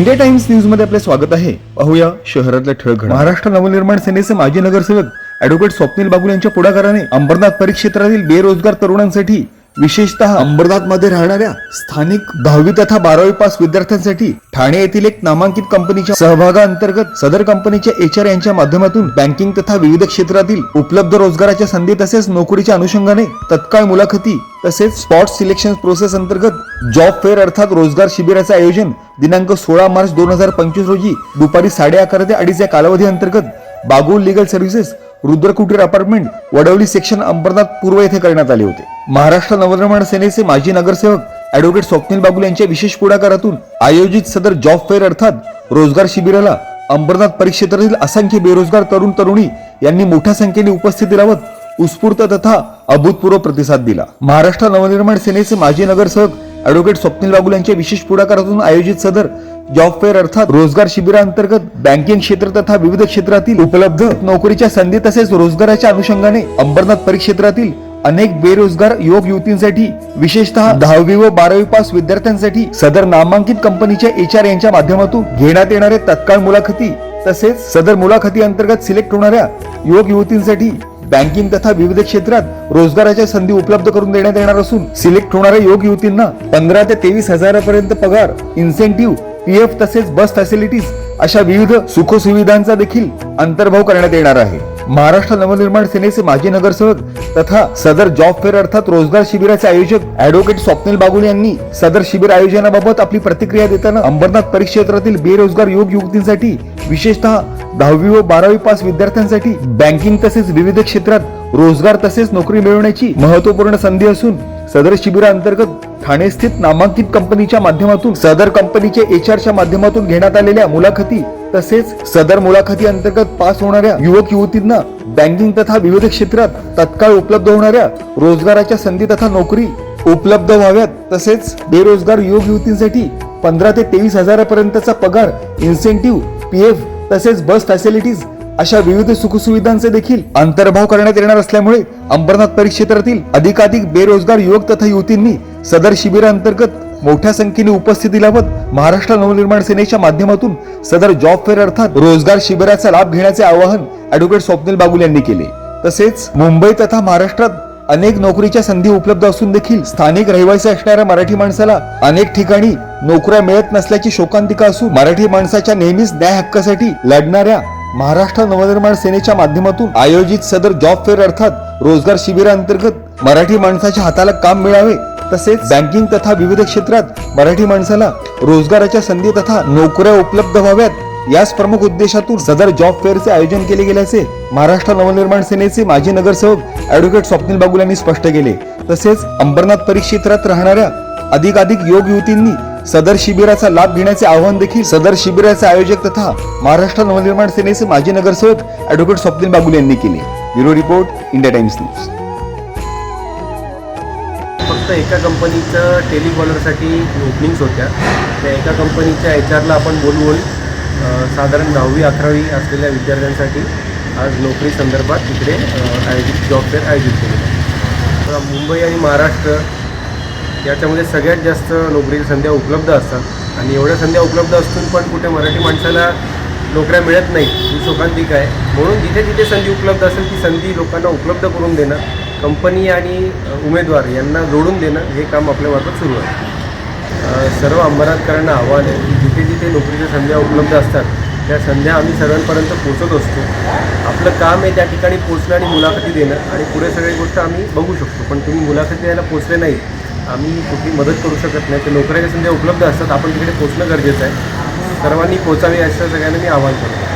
India times न्यूजमध्ये आपले स्वागत आहे. पाहूया शहरातल्या ठळक महाराष्ट्र नवनिर्माण सेनेचे माजी नगरसेवक अॅडव्होकेट स्वप्नील बाबू यांच्या पुढाकाराने अंबरनाथ परिक्षेत्रातील बेरोजगार तरुणांसाठी विशेषतः अंबरनाथमध्ये राहणाऱ्या स्थानिक दहावी तथा बारावी पास विद्यार्थ्यांसाठी ठाणे येथील एक नामांकित कंपनीच्या सहभागाअंतर्गत सदर कंपनीच्या एच आर यांच्या माध्यमातून बँकिंग तथा विविध क्षेत्रातील उपलब्ध रोजगाराच्या संधी तसेच नोकरीच्या अनुषंगाने तत्काळ मुलाखती तसेच स्पॉट सिलेक्शन प्रोसेस अंतर्गत जॉब फेअर अर्थात रोजगार शिबिराचे आयोजन दिनांक सोळा मार्च दोन हजार पंचवीस रोजी दुपारी साडे अकरा ते अडीच या कालावधी अंतर्गत Bagul legal services Rudrakutir apartment Vadavali section Ambarnath पूर्व येथे करण्यात आले होते. महाराष्ट्र नवनिर्माण सेनेचे माजी नगरसेवक ऍडव्होकेट स्वप्नील बागुल यांच्या विशेष पुढाकारातून आयोजित सदर जॉब फेअर अर्थात रोजगार शिबिराला अंबरनाथ परिक्षेत्रातील असंख्य बेरोजगार तरुण तरुणी यांनी मोठ्या संख्येने उपस्थिती लावत उत्स्फूर्त तथा अभूतपूर्व प्रतिसाद दिला. महाराष्ट्र नवनिर्माण सेनेचे माजी नगरसेवक ऍडव्होकेट स्वप्नील बागुल यांच्या विशेष पुढाकारातून आयोजित सदर जॉब फेअर अर्थात रोजगार शिबिरांतर्गत बँकिंग क्षेत्र तथा विविध क्षेत्रातील उपलब्ध नोकरीच्या संधी तसेच रोजगाराच्या अनुषंगाने अंबरनाथ परिक्षेत्रातील अनेक बेरोजगार योग युवतींसाठी विशेषतः दहावी व बारावी पास विद्यार्थ्यांसाठी सदर नामांकित कंपनीच्या एच आर यांच्या माध्यमातून घेण्यात येणारे तत्काळ मुलाखती तसेच सदर मुलाखती अंतर्गत सिलेक्ट होणाऱ्या योग युवतींसाठी बँकिंग तथा विविध क्षेत्रात रोजगाराच्या संधी उपलब्ध करून देण्यात येणार असून सिलेक्ट होणाऱ्या योग युवतींना पंधरा ते तेवीस हजारापर्यंत पगार इन्सेंटिव्ह पी एफ तसेच बस फॅसिलिटीज अशा विविध सुखसुविधांचा देखील अंतर्भाव करण्यात येणार आहे. महाराष्ट्र नवनिर्माण सेनेचे माजी नगरसेवक तथा सदर जॉब फेअर अर्थात रोजगार शिबिराचे आयोजक अॅडव्होकेट स्वप्नील बागुल यांनी सदर शिबिर आयोजनाबाबत आपली प्रतिक्रिया देताना अंबरनाथ परिक्षेत्रातील बेरोजगार युवक युवतींसाठी विशेषतः दहावी व बारावी पास विद्यार्थ्यांसाठी बँकिंग तसेच विविध क्षेत्रात रोजगार तसेच नोकरी मिळवण्याची महत्त्वपूर्ण संधी असून सदर शिबिराअंतर्गत ठाणे स्थित नामांकित कंपनीच्या माध्यमातून सदर कंपनीच्या एच आरच्या माध्यमातून घेण्यात आलेल्या मुलाखती तसेच सदर मुलाखती अंतर्गत पास होणाऱ्या युवक युवतींना बँकिंग तथा विविध क्षेत्रात तत्काळ उपलब्ध होणाऱ्या रोजगाराच्या संधी तथा नोकरी उपलब्ध व्हाव्यात तसेच बेरोजगार युवक युवतींसाठी पंधरा ते तेवीस हजारापर्यंतचा पगार इन्सेंटिव्ह पीएफ तसेच बस फॅसिलिटीज अशा विविध सुखसुविधांचे देखील अंतर्भाव करण्यात येणार असल्यामुळे अंबरनाथ परिक्षेत्रातील अधिकाधिक बेरोजगार युवक तथा युवतींनी सदर शिबिरांतर्गत मोठ्या संख्येने उपस्थिती लावत महाराष्ट्र नवनिर्माण सेनेच्या माध्यमातून सदर जॉब फेअर अर्थात रोजगार शिबिराचा लाभ घेण्याचे आवाहन ऍडव्होकेट स्वप्नील बागुल यांनी केले. तसेच मुंबई तथा महाराष्ट्रात अनेक नोकरीच्या संधी उपलब्ध असून देखील स्थानिक रहिवासी असणाऱ्या मराठी माणसाला अनेक ठिकाणी नोकऱ्या मिळत नसल्याची शोकांतिका असून मराठी माणसाच्या नेहमीच न्याय हक्कासाठी लढणाऱ्या महाराष्ट्र नवनिर्माण सेनेच्या माध्यमातून आयोजित सदर जॉब फेअर अर्थात रोजगार शिबिरांतर्गत मराठी माणसाच्या हाताला काम मिळावे तसेच बँकिंग तथा विविध क्षेत्रात मराठी माणसाला रोजगाराच्या संधी तथा नोकऱ्या उपलब्ध व्हाव्यात याच प्रमुख उद्देशातून सदर जॉब फेअरचे आयोजन केले गेल्याचे महाराष्ट्र नवनिर्माण सेनेचे माजी नगरसेवक अॅडव्होकेट स्वप्नील बागुल यांनी स्पष्ट केले. तसेच अंबरनाथ परिक्षेत्रात राहणाऱ्या अधिकाधिक योग युवतींनी सदर शिबिराचा लाभ घेण्याचे आवाहन देखील सदर शिबिराचे आयोजक तथा महाराष्ट्र नवनिर्माण सेनेचे माजी नगरसेवक अॅडव्होकेट स्वप्नील बागुल यांनी केले. Bureau report India Times news. फक्त एका कंपनीचं टेलिकॉलरसाठी ओपनिंग्स होत्या. त्या एका कंपनीच्या एच आरला आपण बोलवून साधारण दहावी अकरावी असलेल्या विद्यार्थ्यांसाठी आज नोकरी संदर्भात इकडे आयोजित जॉब फेअर आयोजित केलेलं आहे. तर मुंबई आणि महाराष्ट्र याच्यामध्ये सगळ्यात जास्त नोकरीच्या संध्या उपलब्ध असतात. आणि एवढ्या संध्या उपलब्ध असून पण कुठे मराठी माणसाला नोकऱ्या मिळत नाही ही शोकांतिका आहे. म्हणून जिथे जिथे संधी उपलब्ध असेल ती संधी लोकांना उपलब्ध करून देणं कंपनी आणि उमेदवार यांना जोडून देणं हे काम आपल्यामार्फत सुरू आहे. सर्व अंबरनाथकरांना आव्हान आहे की जिथे जिथे नोकरीच्या संध्या उपलब्ध असतात त्या संध्या आम्ही सर्वांपर्यंत पोचत असतो. आपलं काम आहे त्या ठिकाणी पोचणं आणि मुलाखती देणं आणि पुढे सगळी गोष्ट आम्ही बघू शकतो. पण तुम्ही मुलाखती द्यायला पोचले नाही आम्ही कुठली मदत करू शकत नाही. तर नोकऱ्याच्या संध्या उपलब्ध असतात आपण तिकडे पोचणं गरजेचं आहे. सर्वांनी पोचावे असं सगळ्यांना मी आवाहन करतो.